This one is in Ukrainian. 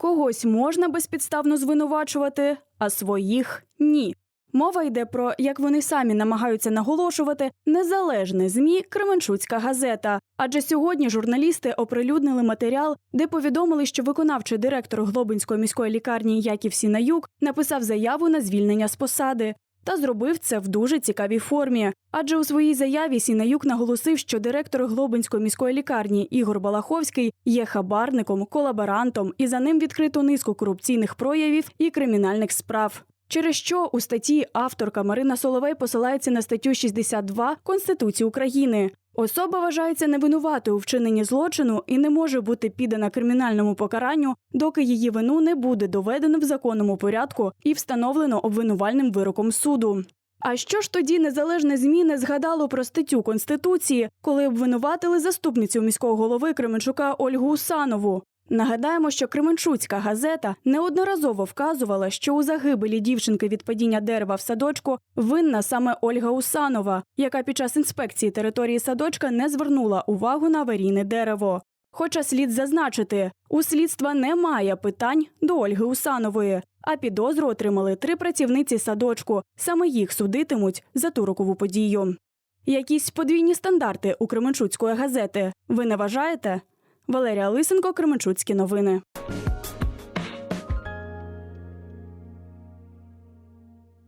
Когось можна безпідставно звинувачувати, а своїх ні. Мова йде про, як вони самі намагаються наголошувати, незалежне змі Кременчуцька газета. Адже сьогодні журналісти оприлюднили матеріал, де повідомили, що виконавчий директор Глобинської міської лікарні Яків Сінаюк написав заяву на звільнення з посади. Та зробив це в дуже цікавій формі. Адже у своїй заяві Сінаюк наголосив, що директор Глобинської міської лікарні Ігор Балаховський є хабарником, колаборантом, і за ним відкрито низку корупційних проявів і кримінальних справ. Через що у статті авторка Марина Соловей посилається на статтю 62 Конституції України. Особа вважається невинуватою у вчиненні злочину і не може бути піддана кримінальному покаранню, доки її вину не буде доведено в законному порядку і встановлено обвинувальним вироком суду. А що ж тоді незалежне зміни згадало про статтю Конституції, коли обвинуватили заступницю міського голови Кременчука Ольгу Усанову? Нагадаємо, що Кременчуцька газета неодноразово вказувала, що у загибелі дівчинки від падіння дерева в садочку винна саме Ольга Усанова, яка під час інспекції території садочка не звернула увагу на аварійне дерево. Хоча слід зазначити, у слідства немає питань до Ольги Усанової, а підозру отримали три працівниці садочку. Саме їх судитимуть за ту рокову подію. Якісь подвійні стандарти у Кременчуцької газети. Ви не вважаєте? Валерія Лисенко, Кременчуцькі новини.